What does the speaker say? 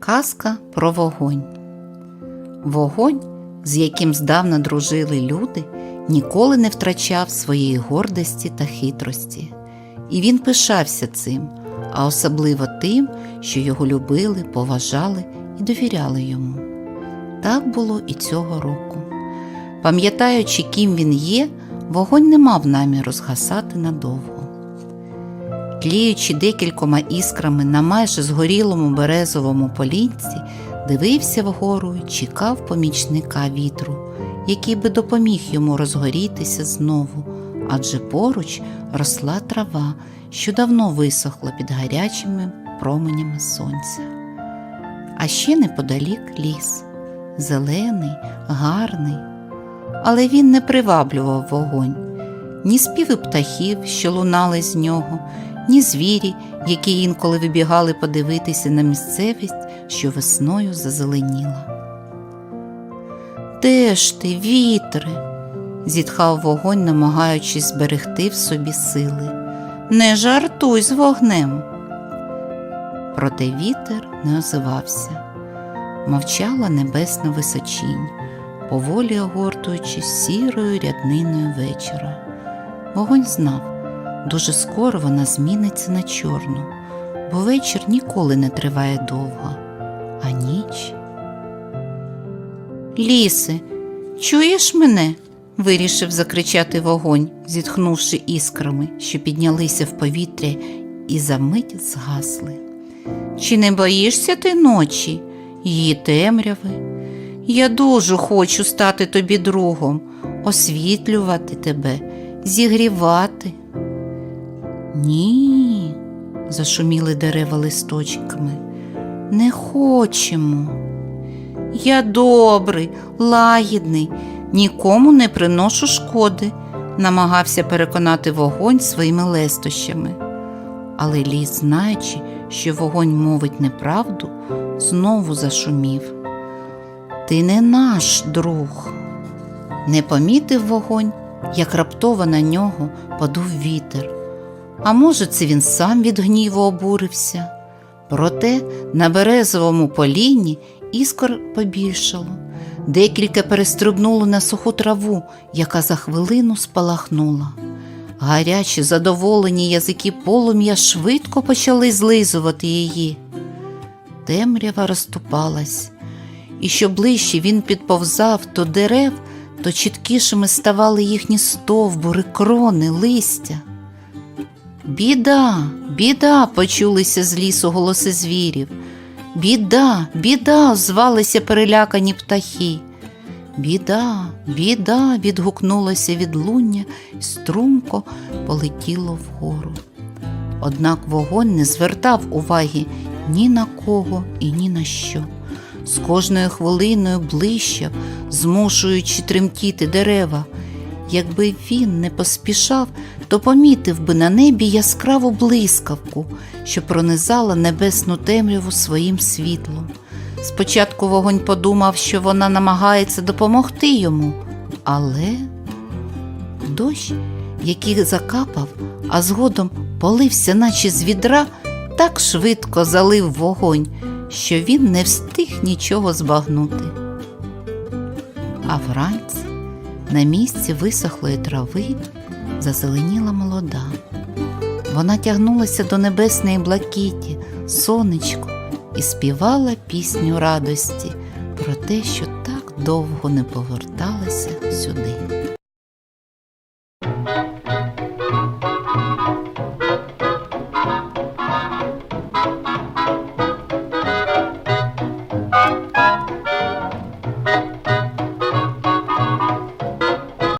Казка про вогонь. Вогонь, з яким здавна дружили люди, ніколи не втрачав своєї гордості та хитрості. І він пишався цим, а особливо тим, що його любили, поважали і довіряли йому. Так було і цього року. Пам'ятаючи, ким він є, вогонь не мав наміру згасати надовго. Тліючи декількома іскрами на майже згорілому березовому полінці, дивився вгору й чекав помічника вітру, який би допоміг йому розгорітися знову, адже поруч росла трава, що давно висохла під гарячими променями сонця. А ще неподалік ліс, зелений, гарний, але він не приваблював вогонь, ні співи птахів, що лунали з нього, ні звірі, які інколи вибігали подивитися на місцевість, що весною зазеленіла. Де ж ти, вітре? зітхав вогонь, намагаючись зберегти в собі сили. Не жартуй з вогнем. Проте вітер не озивався. Мовчала небесна височінь, поволі огортуючись сірою рядниною вечора. Вогонь знав, дуже скоро вона зміниться на чорну, бо вечір ніколи не триває довго, а ніч. Ліси, чуєш мене? вирішив закричати вогонь, зітхнувши іскрами, що піднялися в повітря і за мить згасли. Чи не боїшся ти ночі, її темряви? Я дуже хочу стати тобі другом, освітлювати тебе, зігрівати. Ні, зашуміли дерева листочками. Не хочемо. Я добрий, лагідний, нікому не приношу шкоди, намагався переконати вогонь своїми лестощами. Але ліс, знаючи, що вогонь мовить неправду, знову зашумів. Ти не наш друг. Не помітив вогонь, як раптово на нього подув вітер. А може, це він сам від гніву обурився. Проте на березовому поліні іскор побільшало. Декілька перестрибнуло на суху траву, яка за хвилину спалахнула. Гарячі, задоволені язики полум'я швидко почали злизувати її. Темрява розступалась, і що ближче він підповзав до дерев, то чіткішими ставали їхні стовбури, крони, листя. Біда, біда, почулися з лісу голоси звірів. Біда, біда, звалися перелякані птахи. Біда, біда, відгукнулося відлуння і струмко полетіло вгору. Однак вогонь не звертав уваги ні на кого і ні на що. З кожною хвилиною ближчав, змушуючи тремтіти дерева. Якби він не поспішав, то помітив би на небі яскраву блискавку, що пронизала небесну темряву своїм світлом. Спочатку вогонь подумав, що вона намагається допомогти йому, але дощ, який закапав, а згодом полився, наче з відра, так швидко залив вогонь, що він не встиг нічого збагнути. А вранці на місці висохлої трави зазеленіла молода. Вона тягнулася до небесної блакиті, сонечку, і співала пісню радості про те, що так довго не поверталася сюди.